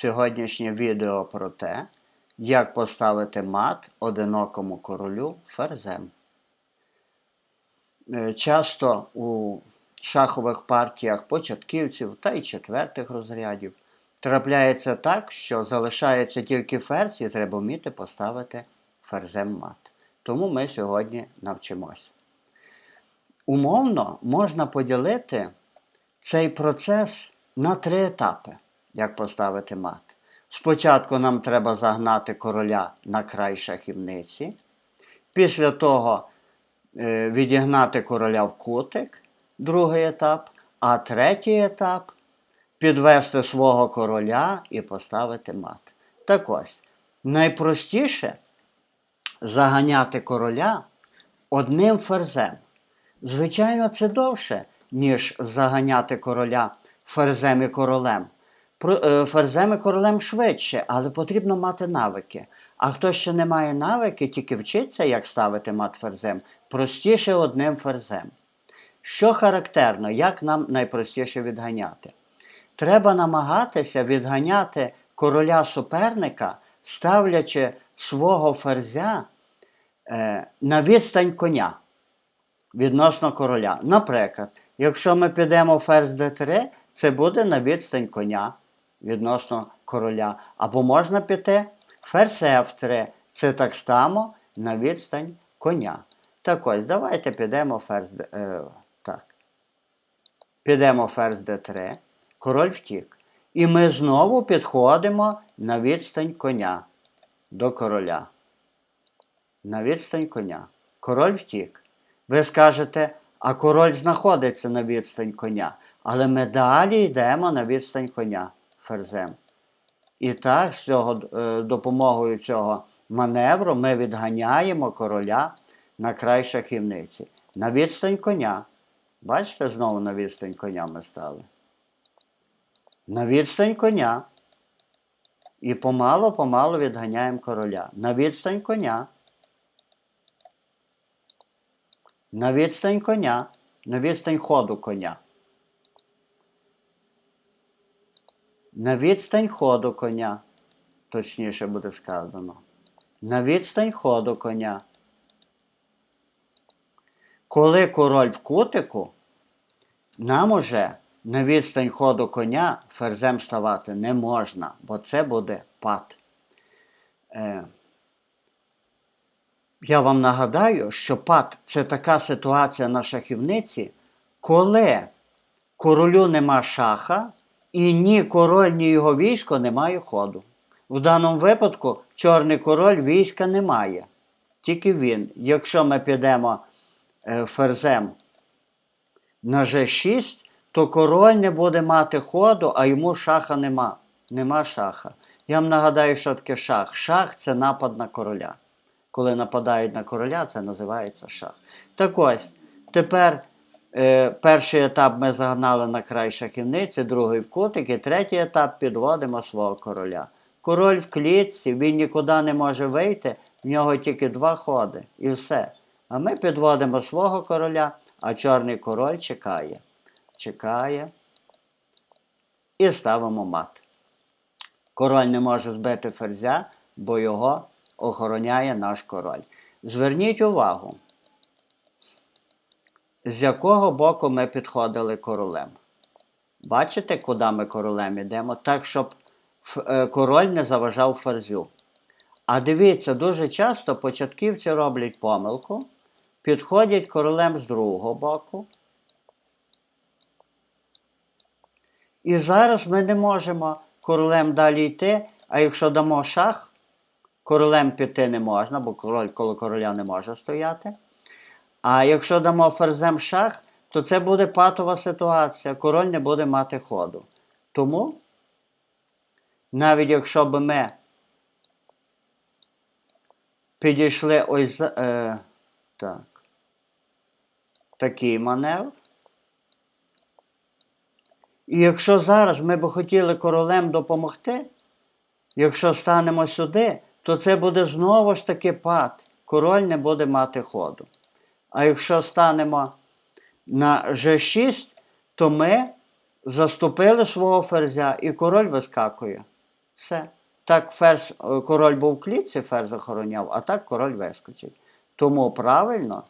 сьогоднішнє відео про те, як поставити мат одинокому королю ферзем. Е, Часто у шахових партіях початківців та й четвертих розрядів трапляється так, що залишається тільки ферзь і треба вміти поставити ферзем мат. Тому ми сьогодні навчимось. Умовно можна поділити цей процес на три етапи, як поставити мат. Спочатку нам треба загнати короля на край шахівниці. Після того е, відігнати короля в кутик, другий етап. А третій етап підвести свого короля і поставити мат. Так ось, найпростіше заганяти короля одним ферзем. Звичайно, це довше, ніж заганяти короля ферзем і королем. Е, Ферзем королем швидше, але потрібно мати навики. А хто ще не має навики, тільки вчиться, як ставити мат ферзем, простіше одним ферзем. Що характерно, як нам найпростіше відганяти? Треба намагатися відганяти короля суперника, ставлячи свого ферзя е, на відстань коня відносно короля. Наприклад, якщо ми підемо ферзь d3, це буде на відстань коня відносно короля. Або можна піти ферзь f3, це так само на відстань коня. Так ось, давайте підемо ферзь. Е, так. Підемо ферзь d3, король втік. І ми знову підходимо на відстань коня до короля. На відстань коня. Король втік. Ви скажете, а король знаходиться на відстань коня. Але ми далі йдемо на відстань коня ферзем. І так, з цього, е, допомогою цього маневру ми відганяємо короля на край шахівниці. На відстань коня. Бачите, знову на відстань коня ми стали. На відстань коня. І помало-помало відганяємо короля. На відстань коня. На відстань коня. На відстань ходу коня. На відстань ходу коня. Точніше буде сказано. На відстань ходу коня. Коли король в кутику, нам уже на відстань ходу коня ферзем ставати не можна, бо це буде пад. Е, я вам нагадаю, що пад це така ситуація на шахівниці, коли королю нема шаха, і ні король, ні його військо не має ходу. В даному випадку чорний король війська не має. Тільки він. Якщо ми підемо е, ферзем на G6, то король не буде мати ходу, а йому шаха нема. Нема шаха. Я вам нагадаю, що таке шах. Шах це напад на короля. Коли нападають на короля, це називається шах. Так ось, тепер е, перший етап ми загнали на край шахівниці, другий в кутик, і третій етап підводимо свого короля. Король в клітці, він нікуди не може вийти, в нього тільки два ходи і все. А ми підводимо свого короля, а чорний король чекає. Чекає. І ставимо мат. Король не може збити ферзя, бо його охороняє наш король. Зверніть увагу, з якого боку ми підходили королем. Бачите, куди ми королем йдемо? Так, щоб е, король не заважав ферзю. А дивіться, дуже часто початківці роблять помилку, підходять королем з другого боку. І зараз ми не можемо королем далі йти, а якщо дамо шах, королем піти не можна, бо король коло короля не може стояти. А якщо дамо ферзем шах, то це буде патова ситуація, король не буде мати ходу. Тому, навіть якщо б ми підійшли ось е, так, такий маневр. І якщо зараз ми б хотіли королем допомогти, якщо станемо сюди, то це буде знову ж таки пад. Король не буде мати ходу. А якщо станемо на G6, то ми заступили свого ферзя і король вискакує. Все. Так ферзь, е, король був в клітці, ферзь охороняв, а так король вискочить. Тому правильно.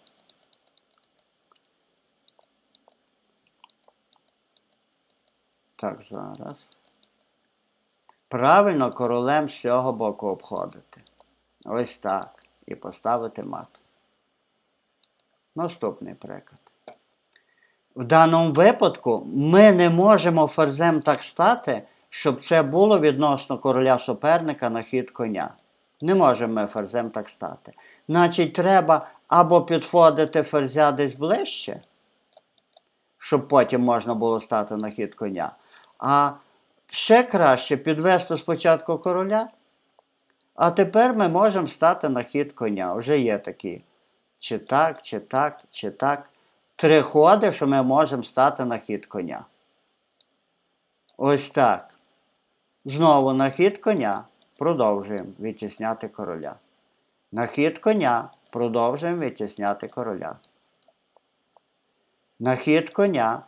Так, зараз. Правильно королем з цього боку обходити. Ось так. І поставити мат. Наступний приклад. В даному випадку ми не можемо ферзем так стати, щоб це було відносно короля суперника на хід коня. Не можемо ми ферзем так стати. Значить, треба або підходити ферзя десь ближче, щоб потім можна було стати на хід коня. А ще краще підвести спочатку короля. А тепер ми можемо стати на хід коня. Вже є такі. Чи так, чи так, чи так. Три ходи, що ми можемо стати на хід коня. Ось так. Знову на хід коня продовжуємо відтісняти короля. На хід коня продовжуємо відтісняти короля. На хід коня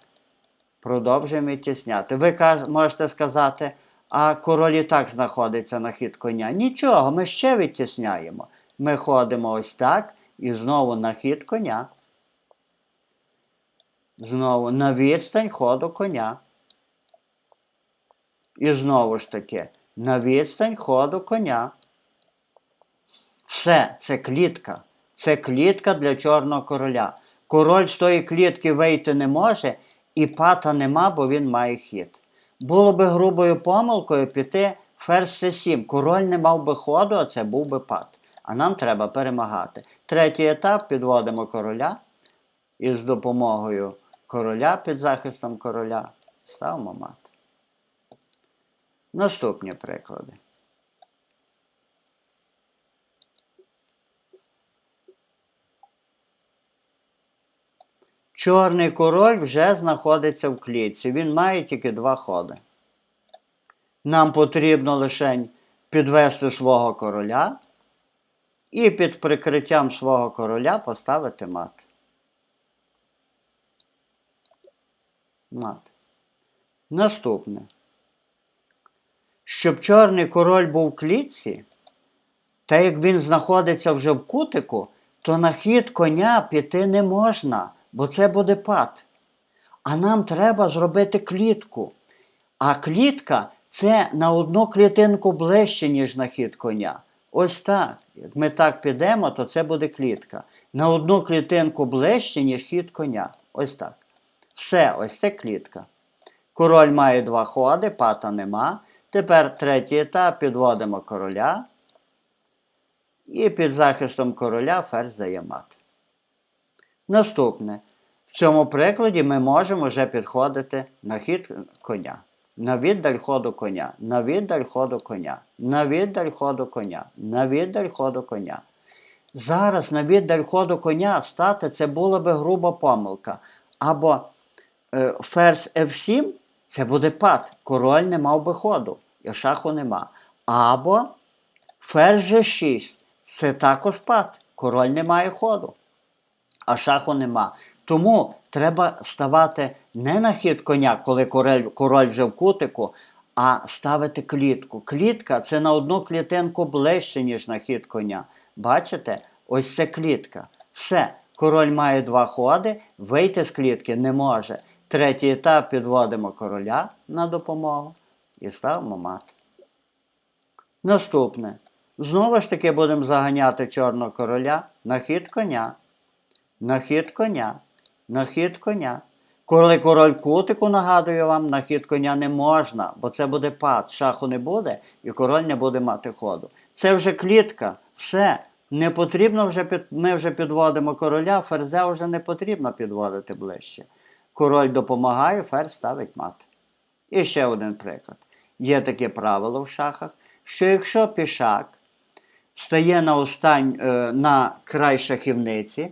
продовжуємо відтісняти. Ви можете сказати, а король і так знаходиться на хід коня. Нічого, ми ще відтісняємо. Ми ходимо ось так і знову на хід коня. Знову на відстань ходу коня. І знову ж таки, на відстань ходу коня. Все, це клітка. Це клітка для чорного короля. Король з тої клітки вийти не може, і пата нема, бо він має хід. Було би грубою помилкою піти ферзь С7. Король не мав би ходу, а це був би пат. А нам треба перемагати. Третій етап підводимо короля і з допомогою короля під захистом короля ставимо мат. Наступні приклади. Чорний король вже знаходиться в клітці. Він має тільки два ходи. Нам потрібно лише підвести свого короля і під прикриттям свого короля поставити мат. Мат. Наступне. Щоб чорний король був в клітці, та як він знаходиться вже в кутику, то на хід коня піти не можна, бо це буде пад. А нам треба зробити клітку. А клітка це на одну клітинку ближче, ніж на хід коня. Ось так. Як ми так підемо, то це буде клітка. На одну клітинку ближче, ніж хід коня. Ось так. Все, ось це клітка. Король має два ходи, пата нема. Тепер третій етап підводимо короля. І під захистом короля ферзь дає мат. Наступне. В цьому прикладі ми можемо вже підходити на хід коня. На віддаль ходу коня, на віддаль ходу коня, на віддаль ходу коня, на віддаль ходу коня. Зараз на віддаль ходу коня стати це була би груба помилка. Або е, ферзь F7 це буде пад. Король не мав би ходу, і шаху нема. Або ферзь G6 це також пад. Король не має ходу, а шаху нема. Тому треба ставати не на хід коня, коли король, король вже в кутику, а ставити клітку. Клітка це на одну клітинку ближче, ніж на хід коня. Бачите? Ось це клітка. Все. Король має два ходи, вийти з клітки не може. Третій етап підводимо короля на допомогу і ставимо мат. Наступне. Знову ж таки будемо заганяти чорного короля на хід коня. На хід коня. На хід коня. Коли король кутику, нагадую вам, на хід коня не можна, бо це буде пад, шаху не буде, і король не буде мати ходу. Це вже клітка, все. Не потрібно вже під... Ми вже підводимо короля, ферзя вже не потрібно підводити ближче. Король допомагає, ферзь ставить мат. І ще один приклад. Є таке правило в шахах, що якщо пішак стає на, остань... е, на край шахівниці,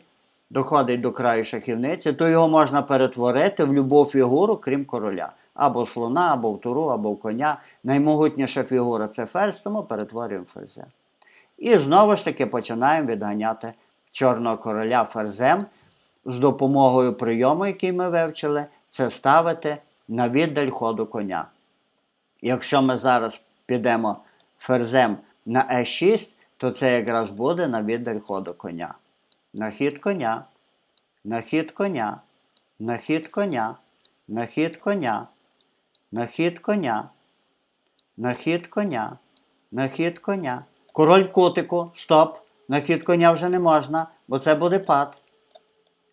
доходить до краю шахівниці, то його можна перетворити в любу фігуру, крім короля. Або слона, або в туру, або в коня. Наймогутніша фігура це ферзь, тому перетворюємо ферзя. І знову ж таки починаємо відганяти чорного короля ферзем з допомогою прийому, який ми вивчили, це ставити на віддаль ходу коня. Якщо ми зараз підемо ферзем на Е6, то це якраз буде на віддаль ходу коня. На хід коня, на хід коня, на хід коня, на хід коня, на хід коня, на хід коня, на хід коня. Король в кутику, стоп. На хід коня вже не можна, бо це буде пад.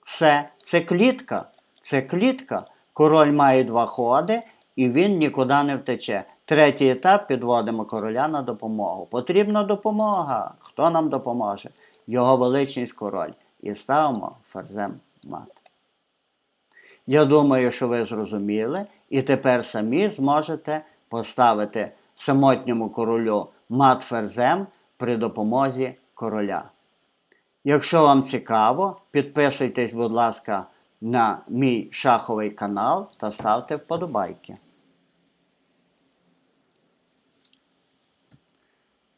Все, це клітка. Це клітка. Король має два ходи, і він нікуди не втече. Третій етап підводимо короля на допомогу. Потрібна допомога. Хто нам допоможе? Його величність король. І ставимо ферзем мат. Я думаю, що ви зрозуміли, і тепер самі зможете поставити самотньому королю мат ферзем при допомозі короля. Якщо вам цікаво, підписуйтесь, будь ласка, на мій шаховий канал та ставте вподобайки.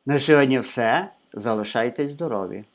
На сьогодні все. Залишайтесь здорові!